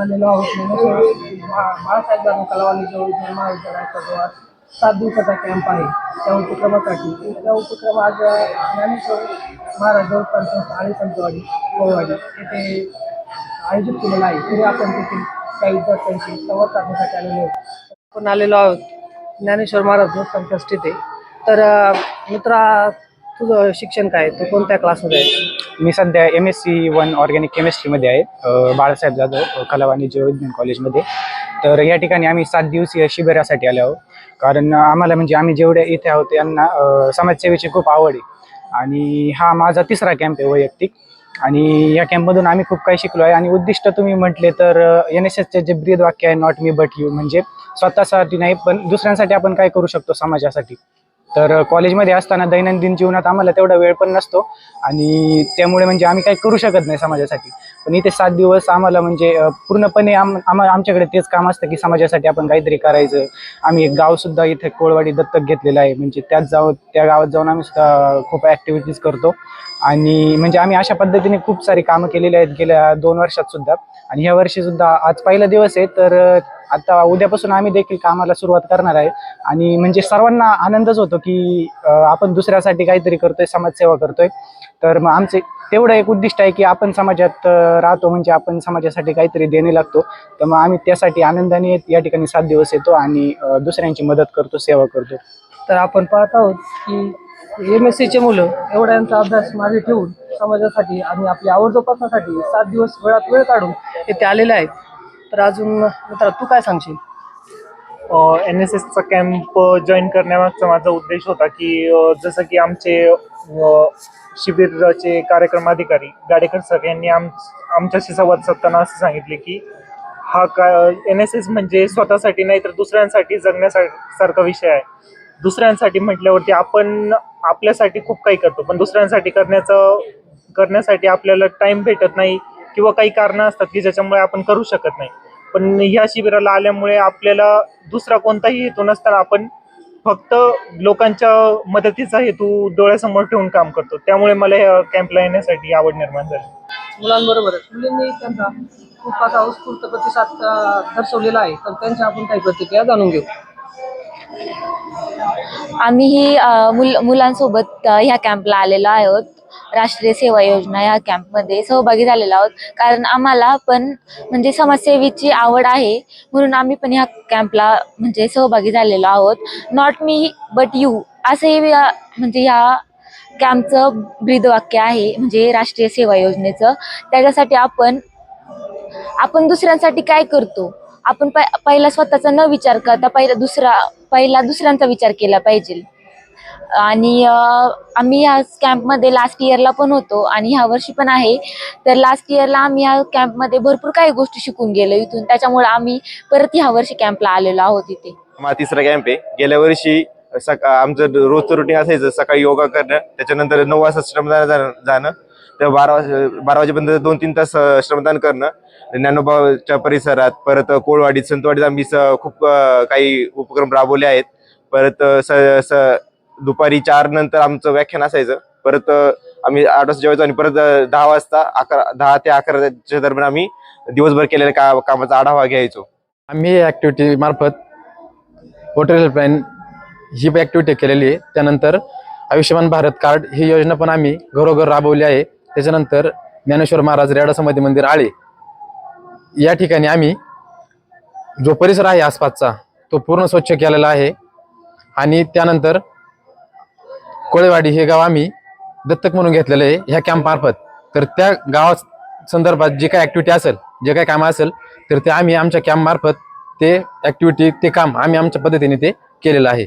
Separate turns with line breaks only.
आलेलो आहोत महा- बाळासाहेब दादा कलावाणी जवळ विज्ञान महाविद्यालयाचा जो आज सात दिवसाचा कॅम्प आहे. त्या उपक्रमासाठी. त्या उपक्रम आज ज्ञानेश्वर महाराज देवस्थान आणि संतवाडी येथे आयोजित केलेला आहे. तरी आपण तेथील काही विद्यार्थ्यांशी संवाद साधण्यासाठी आलेलो आहोत. आपण आलेलो आहोत. ज्ञानेश्वर महाराज देवस्थान ट्रस्ट इथे तर अ, मित्रा तुझं शिक्षण काय? तू कोणत्या क्लासमध्ये आहे
मी सध्या M S C one organic केमिस्ट्रीमध्ये आहे. अ, बाळासाहेब जाधव कला वाणिज्य विज्ञान कॉलेजमध्ये तर या ठिकाणी आम्ही सात दिवसीय शिबिरासाठी आलो आहोत. कारण आम्हाला म्हणजे आम्ही जेवढे इथे आहोत यांना अ, समाजसेवेची खूप आवड आहे. आणि हा माझा तिसरा कॅम्प आहे वैयक्तिक. आणि या कॅम्पमधून आम्ही खूप काही शिकलो आहे. आणि उद्दिष्ट तुम्ही म्हटले तर एन एस एसचे जे ब्रीद वाक्य आहे नॉट मी बट यू म्हणजे स्वतःसाठी नाही पण दुसऱ्यांसाठी आपण काय करू शकतो समाजासाठी? तर कॉलेजमध्ये असताना दैनंदिन जीवनात आम्हाला तेवढा वेळ पण नसतो आणि त्यामुळे म्हणजे आम्ही काही करू शकत नाही समाजासाठी. पण इथे सात दिवस आम्हाला म्हणजे पूर्णपणे आम आम्हा आमच्याकडे तेच काम असतं की समाजासाठी आपण काहीतरी करायचं. आम्ही एक गावसुद्धा इथे कोळवाडी दत्तक घेतलेलं आहे. म्हणजे त्याच जाऊ त्या गावात जाऊन आम्ही सुद्धा खूप ॲक्टिव्हिटीज करतो. आणि म्हणजे आम्ही अशा पद्धतीने खूप सारी कामं केलेली आहेत गेल्या दोन वर्षात सुद्धा. आणि ह्या वर्षी सुद्धा आज पहिला दिवस आहे. तर आता उद्यापासून आम्ही देखील कामाला सुरुवात करणार आहे. आणि म्हणजे सर्वांना आनंदच होतो की आपण दुसऱ्यासाठी काहीतरी करतोय समाजसेवा करतोय. तर मग आमचे तेवढं एक उद्दिष्ट आहे की आपण समाजात राहतो म्हणजे आपण समाजासाठी काहीतरी देणे लागतो. तर मग आम्ही त्यासाठी आनंदाने या ठिकाणी सात दिवस येतो आणि दुसऱ्यांची मदत करतो सेवा करतो.
तर आपण पाहत आहोत की एम एस सीचे मुलं एवढा यांचा अभ्यास मागे ठेवून समाजासाठी आणि आपल्या आवड जोपासण्यासाठी सात दिवस वेळात वेळ काढून येथे आलेले आहेत. तर अजून मित्रा तू काय सांगशील?
एन एस एसचा कॅम्प जॉईन करण्यामागचा माझा उद्देश होता की अ, जसं की आमचे अ, शिबिराचे कार्यक्रम अधिकारी गाडेकर सर यांनी आम आमच्याशी संवाद साधताना असं सांगितले की हा का एन एस एस म्हणजे स्वतःसाठी नाही तर दुसऱ्यांसाठी जगण्यासारखा विषय आहे. दुसऱ्यांसाठी म्हटल्यावरती आपण आपल्यासाठी खूप काही करतो पण दुसऱ्यांसाठी करण्याचं करण्यासाठी आपल्याला टाइम भेटत नाही. किंवा काही कारणं असतात की ज्याच्यामुळे आपण करू शकत नाही. पण ह्या शिबिराला आल्यामुळे आपल्याला दुसरा कोणताही हेतू नसताना आपण फक्त लोकांच्या मदतीचा हेतू डोळ्यासमोर ठेवून काम करतो. त्यामुळे मला या कॅम्पला येण्यासाठी आवड निर्माण झाली.
मुलांबरोबर. मुलींनी त्यांचा खूप असा उत्स्फूर्त प्रतिसाद दर्शवलेला आहे. तर त्यांच्या आपण काही प्रतिक्रिया जाणून घेऊ.
आम्हीही अ, मुल मुलांसोबत ह्या कॅम्पला आलेलो आहोत. राष्ट्रीय सेवा योजना या कॅम्पमध्ये सहभागी झालेलो आहोत. कारण आम्हाला पण म्हणजे समाजसेवेची आवड आहे. म्हणून आम्ही पण ह्या कॅम्पला म्हणजे सहभागी झालेलो आहोत. नॉट मी बट यू असंही म्हणजे ह्या कॅम्पचं ब्रीदवाक्य आहे. म्हणजे राष्ट्रीय सेवा योजनेचं. त्याच्यासाठी आपण आपण दुसऱ्यांसाठी काय करतो? आपण पहिला स्वतःचा न विचार करता पहिला दुसरा पहिला दुसऱ्यांचा विचार केला पाहिजे. आणि आम्ही या कॅम्पमध्ये लास्ट इयरला पण होतो आणि ह्या वर्षी पण आहे. तर लास्ट इयरला आम्ही या कॅम्पमध्ये भरपूर काही गोष्टी शिकून गेलो इथून. त्याच्यामुळे आम्ही परत ह्या वर्षी कॅम्पला आलेलो आहोत इथे.
माझा तिसरा कॅम्प आहे. गेल्या वर्षी सका आमचं रोजचं रुटीन असायचं सकाळी योगा करणं त्याच्यानंतर नऊ वाजता श्रमदान जाणं तर बारा बारा वाजेपर्यंत दोन तीन तास श्रमदान करणं. ज्ञानोबाच्या परिसरात परत कोळवाडीत संतवाडीत आम्ही खूप काही उपक्रम राबवले आहेत. परत स स दुपारी चार नंतर आमचं व्याख्यान असायचं. परत आम्ही आठ वाजता जेवायचो आणि परत दहा वाजता अकरा दहा ते अकराच्या दरम्यान आम्ही दिवसभर केलेल्या का कामाचा आढावा घ्यायचो.
आम्ही या ॲक्टिव्हिटी मार्फत वॉटर हेल्पलाईन ही ॲक्टिव्हिटी केलेली आहे. त्यानंतर आयुष्यमान भारत कार्ड ही योजना पण आम्ही घरोघर राबवली आहे. त्याच्यानंतर ज्ञानेश्वर महाराज रेडा समाधी मंदिर आळे. या ठिकाणी आम्ही जो परिसर आहे आसपासचा तो पूर्ण स्वच्छ केलेला आहे. आणि त्यानंतर कोळेवाडी हे गाव आम्ही दत्तक म्हणून घेतलेलं आहे ह्या कॅम्पमार्फत तर त्या गावा संदर्भात जे काय ॲक्टिव्हिटी असेल जे काही कामं असेल तर ते आम्ही आमच्या कॅम्पमार्फत ते ॲक्टिव्हिटी ते काम आम्ही आमच्या पद्धतीने ते केलेलं आहे.